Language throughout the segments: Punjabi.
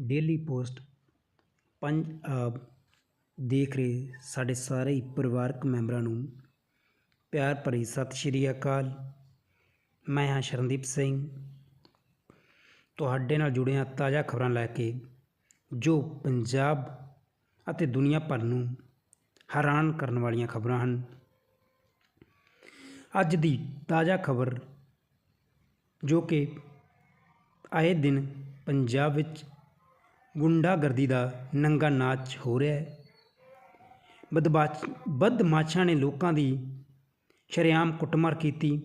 ਡੇਲੀ ਪੋਸਟ ਪੰਜਾਬ ਦੇਖ ਰਹੇ ਸਾਡੇ ਸਾਰੇ ਹੀ ਪਰਿਵਾਰਕ ਮੈਂਬਰਾਂ ਨੂੰ ਪਿਆਰ ਭਰੀ ਸਤਿ ਸ਼੍ਰੀ ਅਕਾਲ। ਮੈਂ ਹਾਂ ਸ਼ਰਨਦੀਪ ਸਿੰਘ। ਤੁਹਾਡੇ ਨਾਲ ਜੁੜਿਆ ਤਾਜ਼ਾ ਖਬਰਾਂ ਲੈ ਕੇ ਜੋ ਪੰਜਾਬ ਅਤੇ ਦੁਨੀਆ ਭਰ ਨੂੰ ਹੈਰਾਨ ਕਰਨ ਵਾਲੀਆਂ ਖਬਰਾਂ ਹਨ। ਅੱਜ ਦੀ ਤਾਜ਼ਾ ਖਬਰ ਜੋ ਕਿ ਆਏ ਦਿਨ ਪੰਜਾਬ ਵਿੱਚ ਗੁੰਡਾਗਰਦੀ ਦਾ ਨੰਗਾ ਨਾਚ ਹੋ ਰਿਹਾ ਹੈ। ਬਦਮਾਸ਼ ਬਦਮਾਸ਼ਾਂ ਨੇ ਲੋਕਾਂ ਦੀ ਸ਼ਰੇਆਮ ਕੁੱਟਮਾਰ ਕੀਤੀ।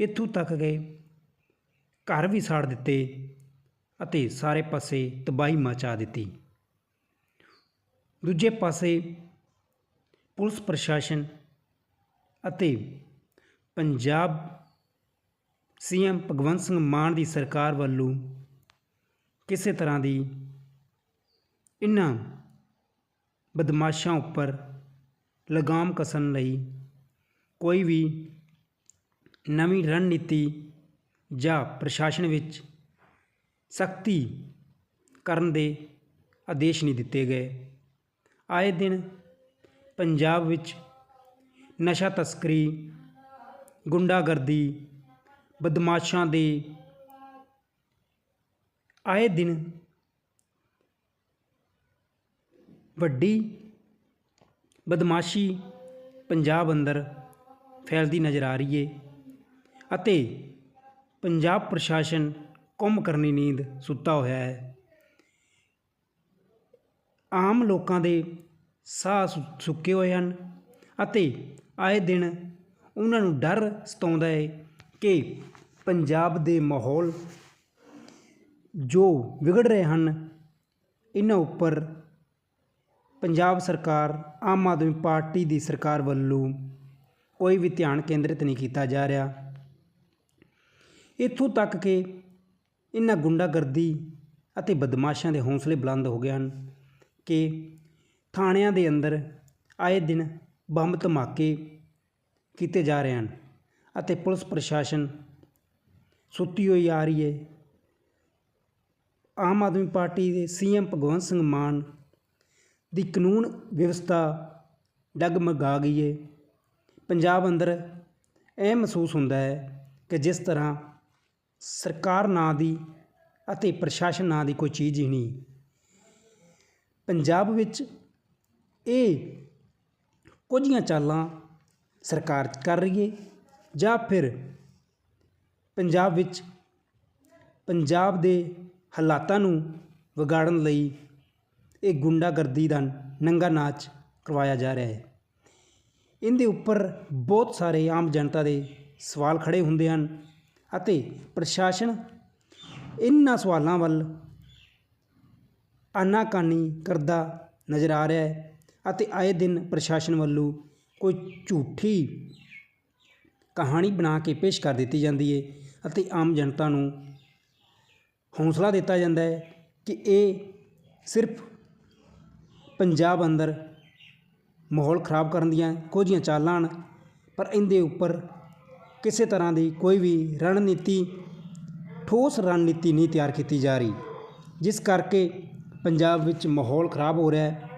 ਇੱਥੋਂ ਤੱਕ ਗਏ। ਘਰ ਵੀ ਸਾੜ ਦਿੱਤੇ ਅਤੇ ਸਾਰੇ ਪਾਸੇ ਤਬਾਹੀ ਮਚਾ ਦਿੱਤੀ। ਦੂਜੇ ਪਾਸੇ ਪੁਲਿਸ ਪ੍ਰਸ਼ਾਸਨ ਅਤੇ ਪੰਜਾਬ ਸੀਐਮ ਭਗਵੰਤ ਸਿੰਘ ਮਾਨ ਦੀ ਸਰਕਾਰ ਵੱਲੋਂ ਕਿਸੇ ਤਰ੍ਹਾਂ ਦੀ ਇਹਨਾਂ ਬਦਮਾਸ਼ਾਂ ਉੱਪਰ ਲਗਾਮ ਕਸਣ ਲਈ ਕੋਈ ਵੀ ਨਵੀਂ ਰਣਨੀਤੀ ਜਾਂ ਪ੍ਰਸ਼ਾਸਨ ਵਿੱਚ ਸਖਤੀ ਕਰਨ ਦੇ ਆਦੇਸ਼ ਨਹੀਂ ਦਿੱਤੇ ਗਏ। ਆਏ ਦਿਨ ਪੰਜਾਬ ਵਿੱਚ ਨਸ਼ਾ ਤਸਕਰੀ, ਗੁੰਡਾਗਰਦੀ, ਬਦਮਾਸ਼ਾਂ ਦੇ ਆਏ ਦਿਨ ਵੱਡੀ ਬਦਮਾਸ਼ੀ ਪੰਜਾਬ ਅੰਦਰ ਫੈਲਦੀ ਨਜ਼ਰ ਆ ਰਹੀ ਏ ਅਤੇ ਪੰਜਾਬ ਪ੍ਰਸ਼ਾਸਨ ਕੁੰਭ ਕਰਨੀ ਨੀਂਦ ਸੁੱਤਾ ਹੋਇਆ ਹੈ। ਆਮ ਲੋਕਾਂ ਦੇ ਸਾਹ ਸੁੱਕੇ ਹੋਏ ਹਨ ਅਤੇ ਆਏ ਦਿਨ ਉਹਨਾਂ ਨੂੰ ਡਰ ਸਤਾਉਂਦਾ ਹੈ ਕਿ ਪੰਜਾਬ ਦੇ ਮਾਹੌਲ ਜੋ ਵਿਗੜ ਰਹੇ ਹਨ, ਇਹਨਾਂ ਉੱਪਰ ਪੰਜਾਬ ਸਰਕਾਰ, ਆਮ ਆਦਮੀ ਪਾਰਟੀ ਦੀ ਸਰਕਾਰ ਵੱਲੋਂ ਕੋਈ ਵੀ ਧਿਆਨ ਕੇਂਦਰਿਤ ਨਹੀਂ ਕੀਤਾ ਜਾ ਰਿਹਾ। ਇੱਥੋਂ ਤੱਕ ਕਿ ਇਹਨਾਂ ਗੁੰਡਾਗਰਦੀ ਅਤੇ ਬਦਮਾਸ਼ਾਂ ਦੇ ਹੌਸਲੇ ਬੁਲੰਦ ਹੋ ਗਏ ਹਨ ਕਿ ਥਾਣਿਆਂ ਦੇ ਅੰਦਰ ਆਏ ਦਿਨ ਬੰਬ ਧਮਾਕੇ ਕੀਤੇ ਜਾ ਰਹੇ ਹਨ ਅਤੇ ਪੁਲਿਸ ਪ੍ਰਸ਼ਾਸਨ ਸੁੱਤੀ ਹੋਈ ਆ ਰਹੀ ਹੈ। ਆਮ ਆਦਮੀ ਪਾਰਟੀ ਦੇ ਸੀਐਮ ਭਗਵੰਤ ਸਿੰਘ ਮਾਨ ਦੀ ਕਾਨੂੰਨ ਵਿਵਸਥਾ ਡਗਮਗਾ ਗਈ ਹੈ ਪੰਜਾਬ ਅੰਦਰ ਇਹ ਮਹਿਸੂਸ ਹੁੰਦਾ ਹੈ ਕਿ ਜਿਸ ਤਰ੍ਹਾਂ ਸਰਕਾਰ ਨਾਂ ਦੀ ਅਤੇ ਪ੍ਰਸ਼ਾਸਨ ਨਾਂ ਦੀ ਕੋਈ ਚੀਜ਼ ਹੀ ਨਹੀਂ। ਪੰਜਾਬ ਵਿੱਚ ਇਹ ਕੁਝੀਆਂ ਚਾਲਾਂ ਸਰਕਾਰ ਕਰ ਰਹੀ ਹੈ ਜਾਂ ਫਿਰ ਪੰਜਾਬ ਵਿੱਚ ਪੰਜਾਬ ਦੇ ਹਾਲਾਤਾਂ ਨੂੰ ਵਿਗਾੜਨ ਲਈ ਇਹ ਗੁੰਡਾਗਰਦੀ ਦਾ ਨੰਗਾ ਨਾਚ ਕਰਵਾਇਆ ਜਾ ਰਿਹਾ ਹੈ। ਇਹਦੇ ਉੱਪਰ ਬਹੁਤ ਸਾਰੇ ਆਮ ਜਨਤਾ ਦੇ ਸਵਾਲ ਖੜੇ ਹੁੰਦੇ ਹਨ ਅਤੇ ਪ੍ਰਸ਼ਾਸਨ ਇਹਨਾਂ ਸਵਾਲਾਂ ਵੱਲ ਆਨਾਕਾਨੀ ਕਰਦਾ ਨਜ਼ਰ ਆ ਰਿਹਾ ਹੈ ਅਤੇ ਆਏ ਦਿਨ ਪ੍ਰਸ਼ਾਸਨ ਵੱਲੋਂ ਕੋਈ ਝੂਠੀ ਕਹਾਣੀ ਬਣਾ ਕੇ ਪੇਸ਼ ਕਰ ਦਿੱਤੀ ਜਾਂਦੀ ਹੈ ਅਤੇ ਆਮ ਜਨਤਾ ਨੂੰ ਹੌਂਸਲਾ ਦਿੱਤਾ ਜਾਂਦਾ ਹੈ ਕਿ ਇਹ ਸਿਰਫ ਪੰਜਾਬ ਅੰਦਰ ਮਾਹੌਲ ਖਰਾਬ ਕਰਨ ਦੀਆਂ ਕੁਝੀਆਂ ਚਾਲਾਂ ਹਨ, ਪਰ ਇਹਦੇ ਉੱਪਰ ਕਿਸੇ ਤਰ੍ਹਾਂ ਦੀ ਕੋਈ ਵੀ ਰਣਨੀਤੀ, ਠੋਸ ਰਣਨੀਤੀ ਨਹੀਂ ਤਿਆਰ ਕੀਤੀ ਜਾ ਰਹੀ। ਜਿਸ ਕਰਕੇ ਪੰਜਾਬ ਵਿੱਚ ਮਾਹੌਲ ਖਰਾਬ ਹੋ ਰਿਹਾ ਹੈ।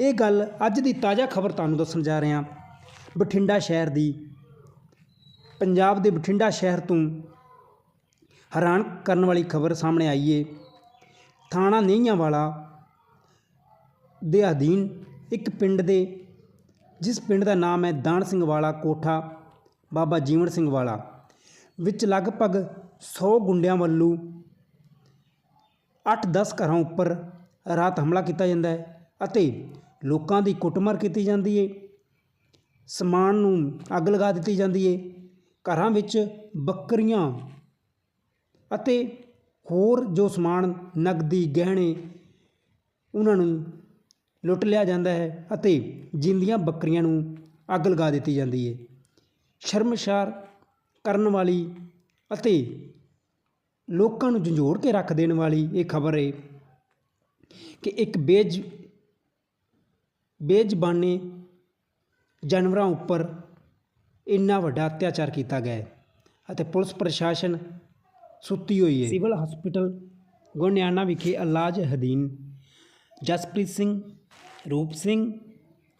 ਇਹ ਗੱਲ ਅੱਜ ਦੀ ਤਾਜ਼ਾ ਖਬਰ ਤੁਹਾਨੂੰ ਦੱਸਣ ਜਾ ਰਹੇ ਹਾਂ। ਬਠਿੰਡਾ ਸ਼ਹਿਰ ਦੀ, ਪੰਜਾਬ ਦੇ ਬਠਿੰਡਾ ਸ਼ਹਿਰ ਤੋਂ ਹੈਰਾਨ ਕਰਨ ਵਾਲੀ ਖਬਰ ਸਾਹਮਣੇ ਆਈ ਏ। ਥਾਣਾ ਨਈਆਂ ਵਾਲਾ ਦੇ ਅਧੀਨ ਇੱਕ ਪਿੰਡ ਦੇ, ਜਿਸ ਪਿੰਡ ਦਾ ਨਾਮ ਹੈ ਦਾਨ ਸਿੰਘ ਵਾਲਾ ਕੋਠਾ, ਬਾਬਾ ਜੀਵਨ ਸਿੰਘ ਵਾਲਾ, ਵਿੱਚ ਲਗਭਗ 100 ਗੁੰਡਿਆਂ ਵੱਲੋਂ 8-10 ਘਰਾਂ ਉੱਪਰ ਰਾਤ ਹਮਲਾ ਕੀਤਾ ਜਾਂਦਾ ਹੈ ਅਤੇ ਲੋਕਾਂ ਦੀ ਕੁੱਟਮਾਰ ਕੀਤੀ ਜਾਂਦੀ ਏ। ਸਮਾਨ ਨੂੰ ਅੱਗ ਲਗਾ ਦਿੱਤੀ ਜਾਂਦੀ ਏ। ਘਰਾਂ ਵਿੱਚ ਬੱਕਰੀਆਂ ਅਤੇ ਹੋਰ ਜੋ ਸਮਾਨ ਨਗਦੀ ਗਹਿਣੇ ਉਹਨਾਂ ਨੂੰ ਲੁੱਟ ਲਿਆ ਜਾਂਦਾ ਹੈ ਅਤੇ ਜਿੰਦੀਆਂ ਬੱਕਰੀਆਂ ਨੂੰ ਅੱਗ ਲਗਾ ਦਿੱਤੀ ਜਾਂਦੀ ਹੈ। ਸ਼ਰਮਸ਼ਾਰ ਕਰਨ ਵਾਲੀ ਅਤੇ ਲੋਕਾਂ ਨੂੰ ਝੰਜੋੜ ਕੇ ਰੱਖ ਦੇਣ ਵਾਲੀ ਇਹ ਖਬਰ ਹੈ ਕਿ ਇੱਕ ਬੇਜ, ਬੇਜ਼ਬਾਨੇ ਜਾਨਵਰਾਂ ਉੱਪਰ ਇੰਨਾ ਵੱਡਾ ਅਤਿਆਚਾਰ ਕੀਤਾ ਗਿਆ ਹੈ ਅਤੇ ਪੁਲਿਸ ਪ੍ਰਸ਼ਾਸਨ ਸੁੱਤੀ ਹੋਈ ਹੈ ਸਿਵਲ ਹਸਪੀਟਲ ਗੋਨਿਆਣਾ ਵਿਖੇ ਅਲਾਜ ਹਦੀਨ ਜਸਪ੍ਰੀਤ ਸਿੰਘ, ਰੂਪ ਸਿੰਘ,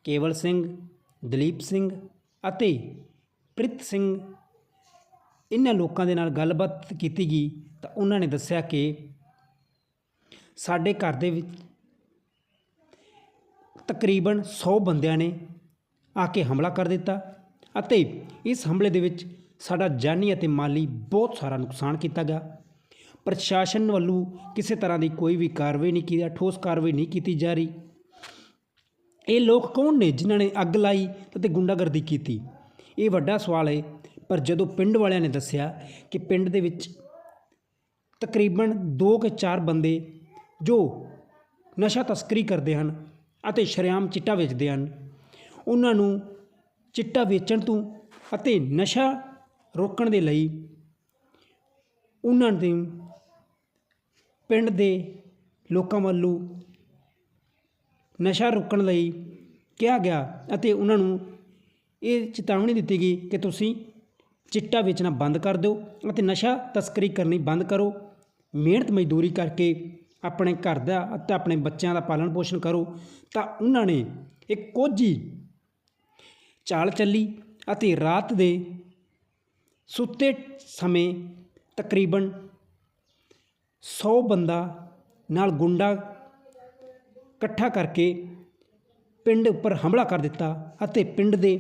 ਕੇਵਲ ਸਿੰਘ, ਦਲੀਪ ਸਿੰਘ ਅਤੇ ਪ੍ਰਿਤ ਸਿੰਘ। ਇਹਨਾਂ ਲੋਕਾਂ ਦੇ ਨਾਲ ਗੱਲਬਾਤ ਕੀਤੀ ਗਈ ਤਾਂ ਉਹਨਾਂ ਨੇ ਦੱਸਿਆ ਕਿ ਸਾਡੇ ਘਰ ਦੇ ਵਿੱਚ ਤਕਰੀਬਨ 100 ਬੰਦਿਆਂ ਨੇ ਆ ਕੇ ਹਮਲਾ ਕਰ ਦਿੱਤਾ ਅਤੇ ਇਸ ਹਮਲੇ ਦੇ ਵਿੱਚ ਸਾਡਾ ਜਾਨੀ ਅਤੇ ਮਾਲੀ ਬਹੁਤ ਸਾਰਾ ਨੁਕਸਾਨ ਕੀਤਾ ਗਿਆ। ਪ੍ਰਸ਼ਾਸਨ ਵੱਲੋਂ ਕਿਸੇ ਤਰ੍ਹਾਂ ਦੀ ਕੋਈ ਵੀ ਕਾਰਵਾਈ ਨਹੀਂ ਕੀਤੀ, ਠੋਸ ਕਾਰਵਾਈ ਨਹੀਂ ਕੀਤੀ ਜਾ ਰਹੀ। ਇਹ ਲੋਕ ਕੌਣ ਨੇ ਜਿਨ੍ਹਾਂ ਨੇ ਅੱਗ ਲਾਈ ਅਤੇ ਗੁੰਡਾਗਰਦੀ ਕੀਤੀ? ਇਹ ਵੱਡਾ ਸਵਾਲ ਹੈ, ਪਰ ਜਦੋਂ ਪਿੰਡ ਵਾਲਿਆਂ ਨੇ ਦੱਸਿਆ ਕਿ ਪਿੰਡ ਦੇ ਵਿੱਚ ਤਕਰੀਬਨ 2 ਕੇ 4 ਬੰਦੇ ਜੋ ਨਸ਼ਾ ਤਸਕਰੀ ਕਰਦੇ ਹਨ ਅਤੇ ਸ਼ਰੇਆਮ ਚਿੱਟਾ ਵੇਚਦੇ ਹਨ, ਉਹਨਾਂ ਨੂੰ ਚਿੱਟਾ ਵੇਚਣ ਤੋਂ ਅਤੇ ਨਸ਼ਾ ਰੋਕਣ ਦੇ ਲਈ ਉਹਨਾਂ ਦੇ ਪਿੰਡ ਦੇ ਲੋਕਾਂ ਵੱਲੋਂ ਨਸ਼ਾ ਰੋਕਣ ਲਈ ਕਿਹਾ ਗਿਆ ਅਤੇ ਉਹਨਾਂ ਨੂੰ ਇਹ ਚੇਤਾਵਨੀ ਦਿੱਤੀ ਗਈ ਕਿ ਤੁਸੀਂ ਚਿੱਟਾ ਵੇਚਣਾ ਬੰਦ ਕਰ ਦਿਓ ਅਤੇ ਨਸ਼ਾ ਤਸਕਰੀ ਕਰਨੀ ਬੰਦ ਕਰੋ। ਮਿਹਨਤ ਮਜ਼ਦੂਰੀ ਕਰਕੇ ਆਪਣੇ ਘਰ ਦਾ ਅਤੇ ਆਪਣੇ ਬੱਚਿਆਂ ਦਾ ਪਾਲਣ ਪੋਸ਼ਣ ਕਰੋ ਤਾਂ ਉਹਨਾਂ ਨੇ ਇੱਕ ਕੋਝੀ ਚਾਲ ਚੱਲੀ ਅਤੇ ਰਾਤ ਦੇ ਸੁੱਤੇ ਸਮੇਂ ਤਕਰੀਬਨ ਸੌ ਬੰਦਾ ਨਾਲ ਗੁੰਡਾ ਇਕੱਠਾ ਕਰਕੇ ਪਿੰਡ ਉੱਪਰ ਹਮਲਾ ਕਰ ਦਿੱਤਾ ਅਤੇ ਪਿੰਡ ਦੇ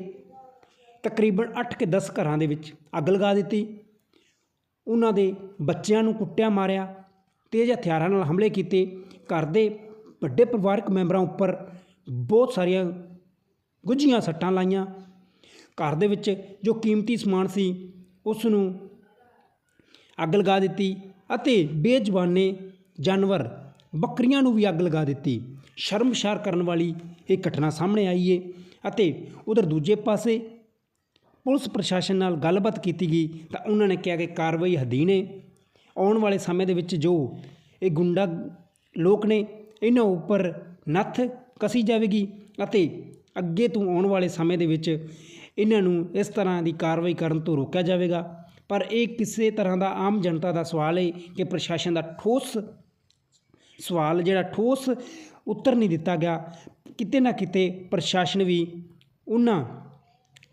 ਤਕਰੀਬਨ 8 ਕੇ 10 ਘਰਾਂ ਦੇ ਵਿੱਚ ਅੱਗ ਲਗਾ ਦਿੱਤੀ। ਉਹਨਾਂ ਦੇ ਬੱਚਿਆਂ ਨੂੰ ਕੁੱਟਿਆ ਮਾਰਿਆ, ਤੇਜ਼ ਹਥਿਆਰਾਂ ਨਾਲ ਹਮਲੇ ਕੀਤੇ। ਘਰ ਦੇ ਵੱਡੇ ਪਰਿਵਾਰਕ ਮੈਂਬਰਾਂ ਉੱਪਰ ਬਹੁਤ ਸਾਰੀਆਂ ਗੁੱਝੀਆਂ ਸੱਟਾਂ ਲਾਈਆਂ। ਘਰ ਦੇ ਵਿੱਚ ਜੋ ਕੀਮਤੀ ਸਮਾਨ ਸੀ ਉਸ ਨੂੰ ਅੱਗ ਲਗਾ ਦਿੱਤੀ ਅਤੇ ਬੇਜ਼ਬਾਨੇ ਜਾਨਵਰ ਬੱਕਰੀਆਂ ਨੂੰ ਵੀ ਅੱਗ ਲਗਾ ਦਿੱਤੀ। ਸ਼ਰਮਸ਼ਾਰ ਕਰਨ ਵਾਲੀ ਇਹ ਘਟਨਾ ਸਾਹਮਣੇ ਆਈ ਏ ਅਤੇ ਉਧਰ ਦੂਜੇ ਪਾਸੇ ਪੁਲਿਸ ਪ੍ਰਸ਼ਾਸਨ ਨਾਲ ਗੱਲਬਾਤ ਕੀਤੀ ਗਈ ਤਾਂ ਉਹਨਾਂ ਨੇ ਕਿਹਾ ਕਿ ਕਾਰਵਾਈ ਅਧੀਨ ਹੈ ਆਉਣ ਵਾਲੇ ਸਮੇਂ ਦੇ ਵਿੱਚ ਜੋ ਇਹ ਗੁੰਡਾ ਲੋਕ ਨੇ, ਇਹਨਾਂ ਉੱਪਰ ਨੱਥ ਕਸੀ ਜਾਵੇਗੀ ਅਤੇ ਅੱਗੇ ਤੋਂ ਆਉਣ ਵਾਲੇ ਸਮੇਂ ਦੇ ਵਿੱਚ ਇਹਨਾਂ ਨੂੰ ਇਸ ਤਰ੍ਹਾਂ ਦੀ ਕਾਰਵਾਈ ਕਰਨ ਤੋਂ ਰੋਕਿਆ ਜਾਵੇਗਾ। ਪਰ ਇਹ ਕਿਸੇ ਤਰ੍ਹਾਂ ਦਾ ਆਮ ਜਨਤਾ ਦਾ ਸਵਾਲ ਹੈ ਕਿ ਪ੍ਰਸ਼ਾਸਨ ਦਾ ਠੋਸ ਸਵਾਲ ਜਿਹੜਾ ਠੋਸ ਉੱਤਰ ਨਹੀਂ ਦਿੱਤਾ ਗਿਆ। ਕਿਤੇ ਨਾ ਕਿਤੇ ਪ੍ਰਸ਼ਾਸਨ ਵੀ ਉਹਨਾਂ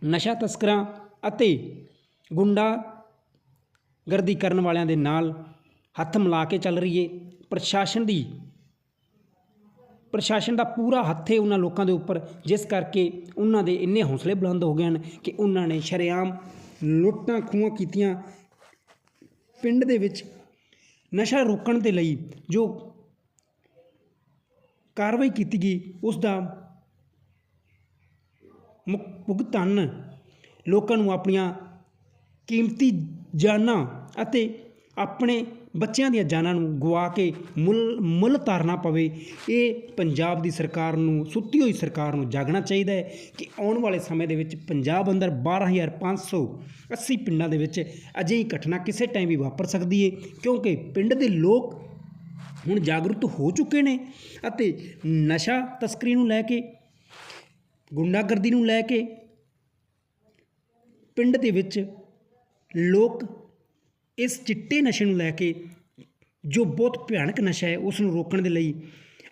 ਨਸ਼ਾ ਤਸਕਰਾਂ ਅਤੇ ਗੁੰਡਾ ਗਰਦੀ ਕਰਨ ਵਾਲਿਆਂ ਦੇ ਨਾਲ ਹੱਥ ਮਿਲਾ ਕੇ ਚੱਲ ਰਹੀ ਏ। ਪ੍ਰਸ਼ਾਸਨ ਦੀ ਪ੍ਰਸ਼ਾਸਨ ਦਾ ਪੂਰਾ ਹੱਥ ਹੈ ਉਹਨਾਂ ਲੋਕਾਂ ਦੇ ਉੱਪਰ, ਜਿਸ ਕਰਕੇ ਉਹਨਾਂ ਦੇ ਇੰਨੇ ਹੌਸਲੇ ਬੁਲੰਦ ਹੋ ਗਏ ਹਨ ਕਿ ਉਹਨਾਂ ਨੇ ਸ਼ਰੇਆਮ ਲੁੱਟਾਂ ਖੂਹਾਂ ਕੀਤੀਆਂ। ਪਿੰਡ ਦੇ ਵਿੱਚ ਨਸ਼ਾ ਰੋਕਣ ਦੇ ਲਈ ਜੋ ਕਾਰਵਾਈ ਕੀਤੀ ਗਈ, ਉਸ ਦਾ ਮੁਕ- ਭੁਗਤਾਨ ਲੋਕਾਂ ਨੂੰ ਆਪਣੀਆਂ ਕੀਮਤੀ ਜਾਨਾਂ ਅਤੇ ਆਪਣੇ ਬੱਚਿਆਂ ਦੀਆਂ ਜਾਨਾਂ ਨੂੰ ਗਵਾ ਕੇ ਮੁੱਲ ਮੁੱਲ ਧਾਰਨਾ ਪਵੇ, ਇਹ ਪੰਜਾਬ ਦੀ ਸਰਕਾਰ ਨੂੰ, ਸੁੱਤੀ ਹੋਈ ਸਰਕਾਰ ਨੂੰ ਜਾਗਣਾ ਚਾਹੀਦਾ ਹੈ ਕਿ ਆਉਣ ਵਾਲੇ ਸਮੇਂ ਦੇ ਵਿੱਚ ਪੰਜਾਬ ਅੰਦਰ 12580 ਪਿੰਡਾਂ ਦੇ ਵਿੱਚ ਅਜਿਹੀ ਘਟਨਾ ਕਿਸੇ ਟਾਈਮ ਵੀ ਵਾਪਰ ਸਕਦੀ ਹੈ ਕਿਉਂਕਿ ਪਿੰਡ ਦੇ ਲੋਕ ਹੁਣ ਜਾਗਰੂਕ ਹੋ ਚੁੱਕੇ ਨੇ ਅਤੇ ਨਸ਼ਾ ਤਸਕਰੀ ਨੂੰ ਲੈ ਕੇ, ਗੁੰਡਾਗਰਦੀ ਨੂੰ ਲੈ ਕੇ ਪਿੰਡ ਦੇ ਵਿੱਚ ਲੋਕ ਇਸ ਚਿੱਟੇ ਨਸ਼ੇ ਨੂੰ ਲੈ ਕੇ ਜੋ ਬਹੁਤ ਭਿਆਨਕ ਨਸ਼ਾ ਹੈ ਉਸ ਨੂੰ ਰੋਕਣ ਦੇ ਲਈ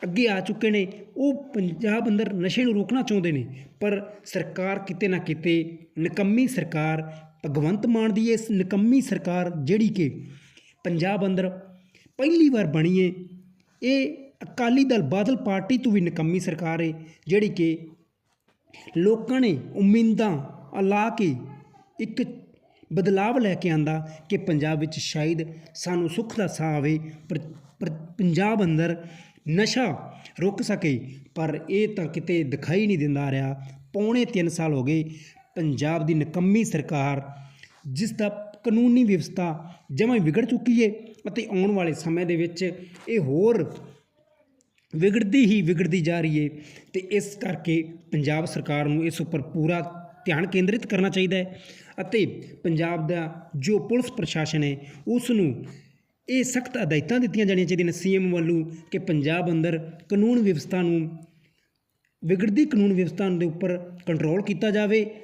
ਅੱਗੇ ਆ ਚੁੱਕੇ ਨੇ। ਉਹ ਪੰਜਾਬ ਅੰਦਰ ਨਸ਼ੇ ਨੂੰ ਰੋਕਣਾ ਚਾਹੁੰਦੇ ਨੇ, ਪਰ ਸਰਕਾਰ ਕਿਤੇ ਨਾ ਕਿਤੇ ਨਿਕੰਮੀ ਸਰਕਾਰ ਭਗਵੰਤ ਮਾਨ ਦੀ ਇਸ ਨਿਕੰਮੀ ਸਰਕਾਰ ਜਿਹੜੀ ਕਿ ਪੰਜਾਬ ਅੰਦਰ ਪਹਿਲੀ ਵਾਰ ਬਣੀ ਏ, ਇਹ ਅਕਾਲੀ ਦਲ ਬਾਦਲ ਪਾਰਟੀ ਤੋਂ ਵੀ ਨਿਕੰਮੀ ਸਰਕਾਰ ਏ, ਜਿਹੜੀ ਕਿ ਲੋਕਾਂ ਨੇ ਉਮੀਦਾਂ ਲਾ ਕੇ ਇੱਕ ਬਦਲਾਵ ਲੈ ਕੇ ਆਂਦਾ ਕਿ ਪੰਜਾਬ ਵਿੱਚ ਸ਼ਾਇਦ ਸਾਨੂੰ ਸੁੱਖ ਦਾ ਸਾਹ ਆਵੇ, ਪਰ ਪੰਜਾਬ ਅੰਦਰ ਨਸ਼ਾ ਰੁਕ ਸਕੇ, ਪਰ ਇਹ ਤਾਂ ਕਿਤੇ ਦਿਖਾਈ ਨਹੀਂ ਦਿੰਦਾ ਰਿਹਾ। ਪੌਣੇ 3 ਸਾਲ ਹੋ ਗਏ, ਪੰਜਾਬ ਦੀ ਨਿਕੰਮੀ ਸਰਕਾਰ ਜਿਸ ਦਾ ਕਾਨੂੰਨੀ ਵਿਵਸਥਾ ਜਮਾਂ ਵਿਗੜ ਚੁੱਕੀ ਹੈ ਅਤੇ ਆਉਣ ਵਾਲੇ ਸਮੇਂ ਦੇ ਵਿੱਚ ਇਹ ਹੋਰ ਵਿਗੜਦੀ ਹੀ ਵਿਗੜਦੀ ਜਾ ਰਹੀ ਹੈ ਤੇ ਇਸ ਕਰਕੇ ਪੰਜਾਬ ਸਰਕਾਰ ਨੂੰ ਇਸ ਉੱਪਰ ਪੂਰਾ ਧਿਆਨ ਕੇਂਦਰਿਤ ਕਰਨਾ ਚਾਹੀਦਾ ਹੈ ਅਤੇ ਪੰਜਾਬ ਦਾ ਜੋ ਪੁਲਿਸ ਪ੍ਰਸ਼ਾਸਨ ਹੈ ਉਸ ਨੂੰ ਇਹ ਸਖਤ ਹਦਾਇਤਾਂ ਦਿੱਤੀਆਂ ਜਾਣੀਆਂ ਚਾਹੀਦੀਆਂ ਨੇ ਸੀਐਮ ਵੱਲੋਂ ਕਿ ਪੰਜਾਬ ਅੰਦਰ ਕਾਨੂੰਨ ਵਿਵਸਥਾ ਨੂੰ ਵਿਗੜਦੀ ਕਾਨੂੰਨ ਵਿਵਸਥਾ ਦੇ ਉੱਪਰ ਕੰਟਰੋਲ ਕੀਤਾ ਜਾਵੇ।